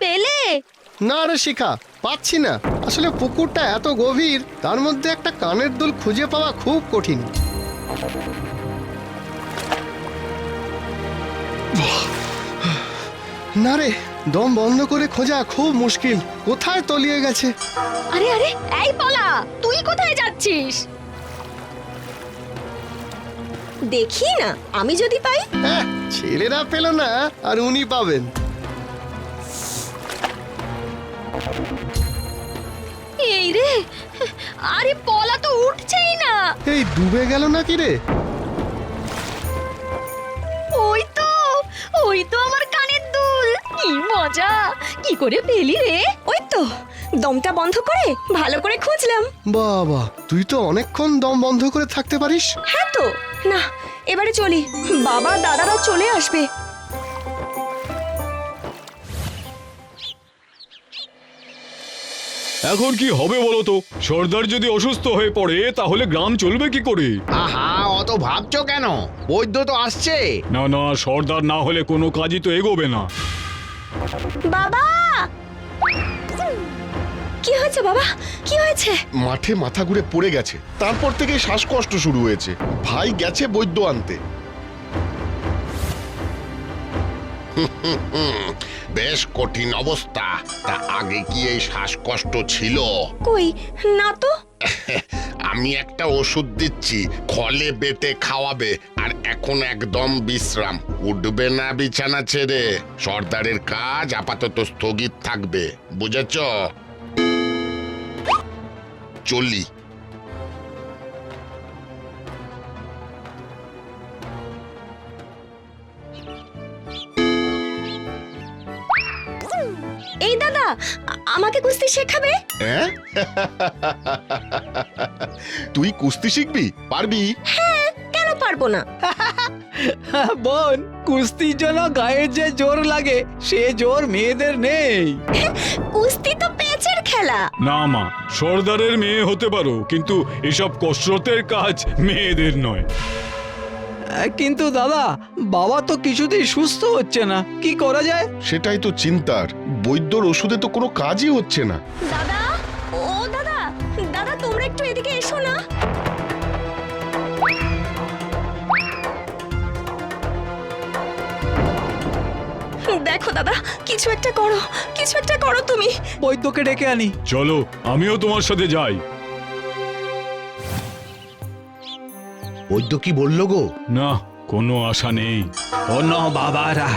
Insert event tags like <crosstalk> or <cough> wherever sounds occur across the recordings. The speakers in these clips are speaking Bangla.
পেলে? না রে শিখা পাচ্ছি না। আসলে পুকুরটা এত গভীর তার মধ্যে একটা কানের দুল খুঁজে পাওয়া খুব কঠিন। না রে দম বন্ধ করে খোঁজা খুব মুশকিল। কোথায় তলিয়ে গেছে? আরে আরে এই পলা তুই কোথায় যাচ্ছিস? দেখি না আমি যদি পাই? হ্যাঁ ছেলেরা পেল না আর উনি পাবেন। এই <laughs> রে আরে পলা তো উঠছেই না। এই ডুবে গেল নাকি রে? ওই তো ওই তো আমার কানের দুল। কি মজা কি করে পেলি রে? ওই তো দমটা বন্ধ করে ভালো করে খুঁজলাম। বাবা তুই তো অনেকক্ষণ দম বন্ধ করে থাকতে পারিস। হ্যাঁ তো না এবারে চলি। বাবা দাদারা চলে আসবে। এখন কি হবে বলো তো? সর্দার যদি অসুস্থ হয়ে পড়ে তাহলে গ্রাম চলবে কি করে? আহা অত ভাবছ কেন? বৈদ্য তো আসছে। না না সর্দার না হলে কোনো কাজই তো এগোবে না। বাবা! কি হয়েছে বাবা? কি হয়েছে? মাঠে মাথা ঘুরে পড়ে গেছে। তারপর থেকে শ্বাসকষ্ট শুরু হয়েছে। ভাই গেছে বৈদ্য আনতে। <laughs> বেশ কঠিন অবস্থা। তা আগে কি এই শ্বাসকষ্ট ছিল? কই? না তো। <laughs> আমি একটা ওষুধ দিচ্ছি খলে বেটে খাওয়াবে আর এখন একদম বিশ্রাম। উঠবে না বিছানা ছেড়ে। সর্দারের কাজ আপাতত স্থগিত থাকবে বুঝেছ? চলি। আমাকে কুস্তি শেখাবে? হ্যাঁ? তুই কুস্তি শিখবি? পারবি? কেন পারব না? বোন কুস্তির জন্য গায়ে যে জোর লাগে সে জোর মেয়েদের নেই। কুস্তি তো পেঁচের খেলা। না মা সর্দারের মেয়ে হতে পারো কিন্তু এসব কসরতের কাজ মেয়েদের নয়। কিন্তু দাদা বাবা তো কিছুতেই সুস্থ হচ্ছে না। কি করা যায়? সেটাই তো চিন্তার। বৈদ্যর ওষুধে তো কোনো কাজই হচ্ছে না। দাদা? ও দাদা! দাদা তোমরা একটু এদিকে এসো না। দেখো দাদা কিছু একটা করো কিছু একটা করো তুমি। বৈদ্যকে ডেকে আনি। চলো আমিও তোমার সাথে যাই। বৈদ্য কি বলল গো? না কোনো আশা নেই। শোনো বাবারা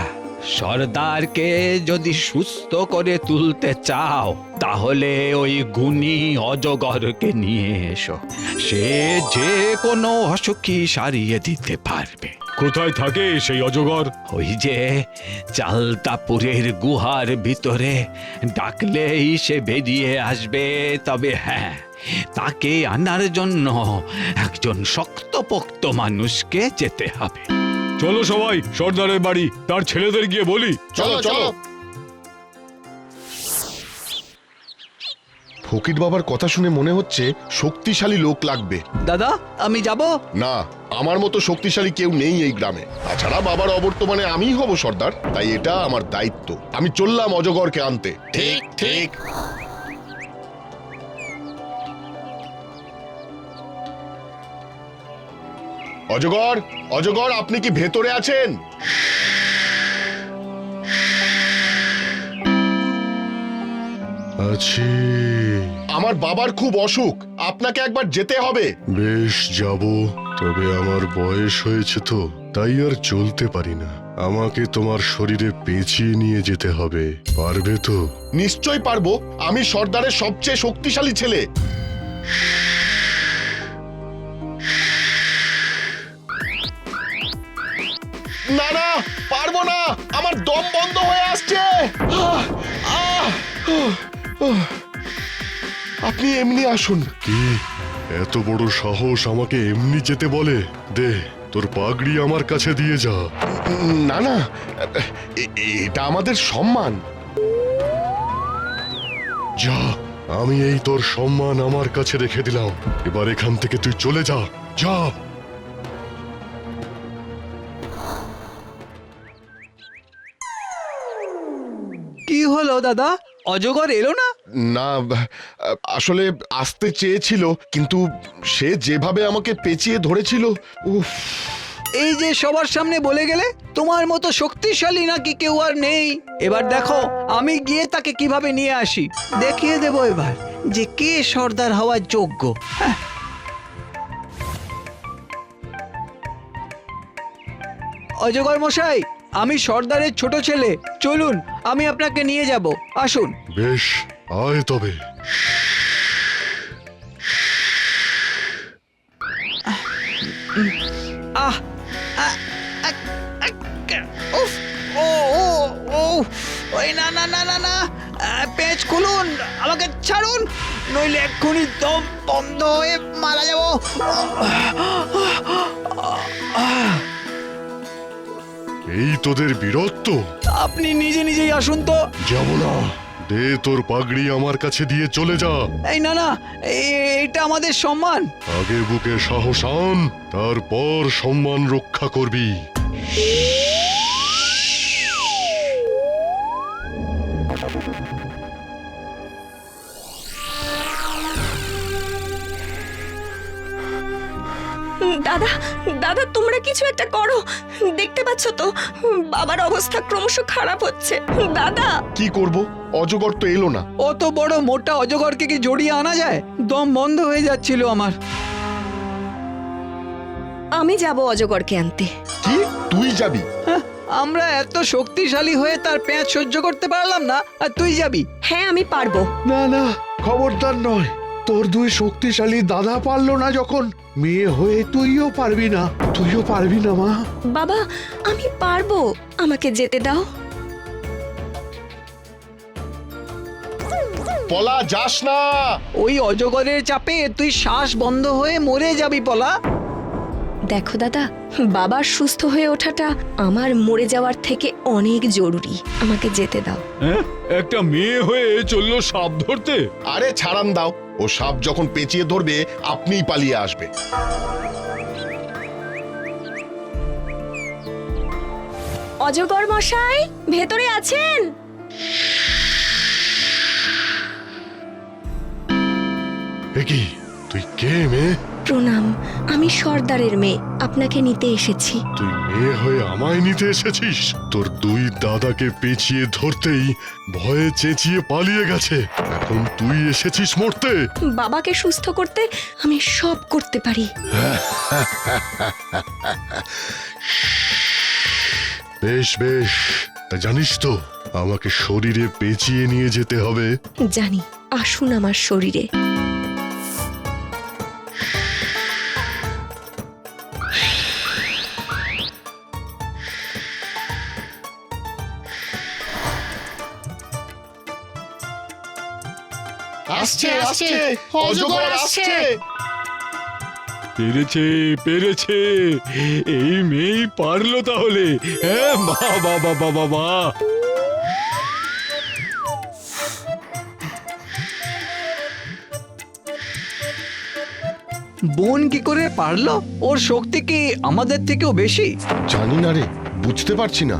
সর্দারকে যদি সুস্থ করে তুলতে চাও তাহলে ওই গুণী অজগরকে নিয়ে এসো। সে যে কোনো অসুখী সারিয়ে দিতে পারবে। কোথায় থাকে সেই অজগর? ওই যে চালতাপুরের গুহার ভিতরে। ডাকলেই সে বেরিয়ে আসবে তবে হ্যাঁ তাকে আনার জন্য একজন শক্তপোক্ত মানুষকে যেতে হবে। চলো সবাই সর্দারের বাড়ি তার ছেলেদের গিয়ে বলি। চলো চলো ফকির বাবার কথা শুনে মনে হচ্ছে শক্তিশালী লোক লাগবে। দাদা আমি যাব? না আমার মতো শক্তিশালী কেউ নেই এই গ্রামে। তাছাড়া বাবার অবর্তমানে আমিই হব সর্দার তাই এটা আমার দায়িত্ব। আমি চললাম অজগরকে আনতে। ঠিক ঠিক। অজগর অজগর আপনি কি ভেতরে আছেন? আছি। আমার বাবার খুব অসুখ আপনাকে একবার যেতে হবে। বেশ যাব। তবে আমার বয়স হয়েছে তো তাই আর চলতে পারি না। আমাকে তোমার শরীরে পেঁচিয়ে নিয়ে যেতে হবে পারবে তো? নিশ্চয় পারব আমি সর্দারের সবচেয়ে শক্তিশালী ছেলে। না না পারব না। আমার দম বন্ধ হয়ে আসছে। আপনি এমনি আসুন। কি? এত বড় সাহস আমাকে এমনি যেতে বলে? দে তোর পাগড়ি আমার কাছে দিয়ে যা। না না এটা আমাদের সম্মান। যা আমি এই তোর সম্মান আমার কাছে রেখে দিলাম। এবার এখান থেকে তুই চলে যা। যা। হলো দাদা? অজগর এলো না? না আসলে আসতে চেয়েছিল কিন্তু সে যেভাবে আমাকে পেঁচিয়ে ধরেছিল উফ। এই যে সবার সামনে বলে গেলে তোমার মতো শক্তিশালী নাকি কেউ আর নেই? এবার দেখো আমি গিয়ে তাকে কীভাবে নিয়ে আসি। দেখিয়ে দেবো এবার যে কে সর্দার হওয়ার যোগ্য। হ্যাঁ। অজগর মশাই আমি সর্দারের ছোট ছেলে। চলুন আমি আপনাকে নিয়ে যাব। আসুন। বেশ আয় তবে। আহ উফ ও ও ও ওই না না না না না পেঁচ খুলুন আমাকে ছাড়ুন নইলে এক্ষুনি দম বন্ধ হয়ে মারা যাব। এই তোদের বীরত্ব? আপনি নিজে নিজেই আসুন তো। যাব না। দে তোর পাগড়ি আমার কাছে দিয়ে চলে যা। এই না না এটা আমাদের সম্মান। আগে বুকে সাহস আন তারপর সম্মান রক্ষা করবি। দাদা দাদা তোমরা কিছু একটা করো। দেখতে পাচ্ছ তো বাবার অবস্থা ক্রমশ খারাপ হচ্ছে। দাদা! কি করব? অজগর তো এলো না। অত বড় মোটা অজগরকে কি জড়িয়ে আনা যায়? দম বন্ধ হয়ে যাচ্ছিল আমার। আমি যাব অজগরকে আনতে। কি? তুই যাবি? হ্যাঁ, আমরা এত শক্তিশালী হয়ে তার পেঁচ সহ্য করতে পারলাম না আর তুই যাবি? হ্যাঁ আমি পারব। না না খবরদার নয়। তোর দুই শক্তিশালী দাদা পারল না যখন। মেয়ে হয়ে তুইও পারবি না তুইও পারবি না মা। বাবা আমি পারব। আমাকে যেতে দাও। পলা যাস না। ওই অজগরের চাপে তুই শ্বাস বন্ধ হয়ে মরে যাবি পলা। দেখো দাদা বাবার সুস্থ হয়ে ওঠাটা আমার মরে যাওয়ার থেকে অনেক জরুরি। আমাকে যেতে দাও। হ্যাঁ একটা মেয়ে হয়ে চলল সাপ ধরতে। আরে ছাড়ান দাও। ও সাপ যখন পেঁচিয়ে ধরবে আপনিই পালিয়ে আসবে অজগর মশাই ভেতরে আছেন? একি তুই কে মেয়ে? প্রণাম আমি সর্দারের মেয়ে আপনাকে নিতে এসেছি। তুই মেয়ে হয়ে আমায় নিতে এসেছিস? তোর দুই দাদাকে পেঁচিয়ে ধরতেই ভয়ে চেঁচিয়ে পালিয়ে গেছে। এখন তুই এসেছিস মরতে। বাবাকে সুস্থ করতে আমি সব করতে পারি। বেশ বেশ। তা জানিস তো আমাকে শরীরে পেঁচিয়ে নিয়ে যেতে হবে। জানি আসুন আমার শরীরে। আসছে আসছে অজগর আসছে। পেরেছে পেরেছে। এই মেয়েই পারল তাহলে। হ্যাঁ বা বা বা বা বা বা। বোন কি করে পারল? ওর শক্তি কি আমাদের থেকেও বেশি? জানি না রে বুঝতে পারছি না।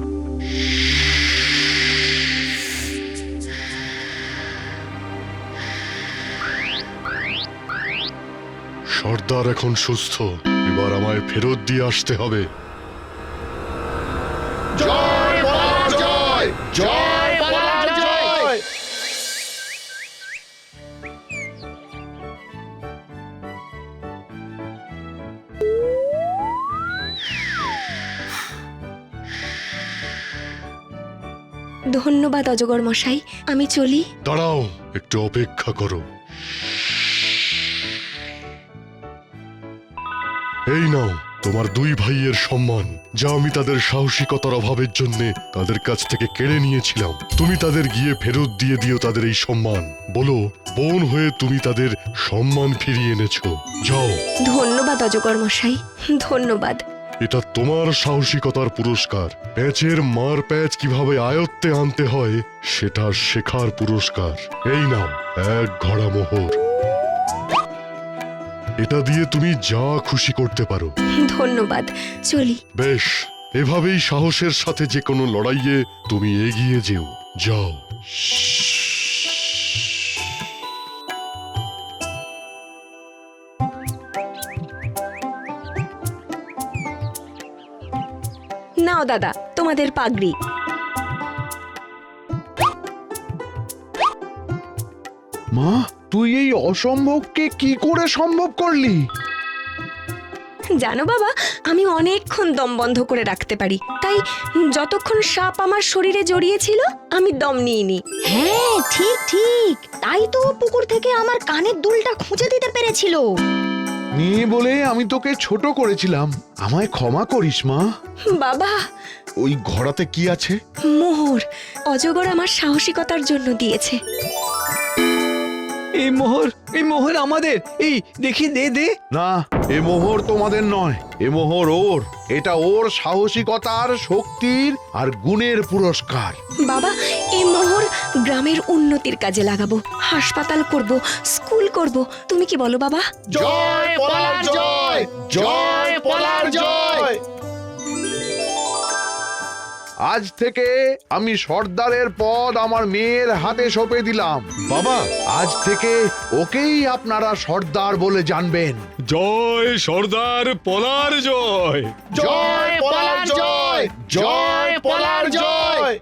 সর্দার এখন সুস্থ। এবার আমায় ফেরত দিয়ে আসতে হবে। জয় জয়! জয় জয়! ধন্যবাদ অজগর মশাই আমি চলি। দাঁড়াও একটু অপেক্ষা করো। এই নাও তোমার দুই ভাইয়ের সম্মান যা আমি তাদের সাহসিকতার অভাবের জন্য তাদের কাছ থেকে কেড়ে নিয়েছিলাম। তুমি তাদের গিয়ে ফেরত দিয়ে দিও তাদের এই সম্মান। বলো বোন হয়ে তুমি তাদের সম্মান ফিরিয়ে এনেছো। যাও। ধন্যবাদ অজগর মশাই ধন্যবাদ। এটা তোমার সাহসিকতার পুরস্কার। প্যাচের মার প্যাচ কীভাবে আয়ত্তে আনতে হয় সেটা শেখার পুরস্কার। এই নাও এক ঘোড়া মোহর। এটা দিয়ে তুমি যা খুশি করতে পারো। ধন্যবাদ। চলি। বেশ এভাবেই সাহসের সাথে যে কোনো লড়াইয়ে তুমি এগিয়ে যেও। যাও। নাও দাদা তোমাদের পাগড়ি। মা তুই এই অসম্ভবকে কি করে সম্ভব করলি? জানো বাবা আমি অনেকক্ষণ দম বন্ধ করে রাখতে পারি। তাই যতক্ষণ সাপ আমার শরীরে জড়িয়েছিল আমি দম নিইনি। হ্যাঁ ঠিক ঠিক। তাই তো ও পুকুর থেকে আমার কানের দুলটা খুঁজে দিতে পেরেছিল। মেয়ে বলে আমি তোকে ছোট করেছিলাম। আমায় ক্ষমা করিস মা। বাবা। ওই ঘোড়াতে কি আছে? মোহর অজগর আমার সাহসিকতার জন্য দিয়েছে। এই মোহর এই মোহর আমাদের। এই দেখি দে দে। না এ মোহর তোমাদের নয়। এ মোহর ওর। এটা ওর সাহসিকতার শক্তির আর গুণের পুরস্কার। বাবা এই মোহর গ্রামের উন্নতির কাজে লাগাবো। হাসপাতাল করব স্কুল করব। তুমি কি বলো বাবা? জয় পলার জয়! জয় পলার জয়! আজ থেকে আমি সর্দারের পদ আমার মেয়ের হাতে সঁপে দিলাম। বাবা আজ থেকে ওকেই আপনারা সর্দার বলে জানবেন। জয় সর্দার পলার জয়। জয় পলার জয়! জয় পলার জয়!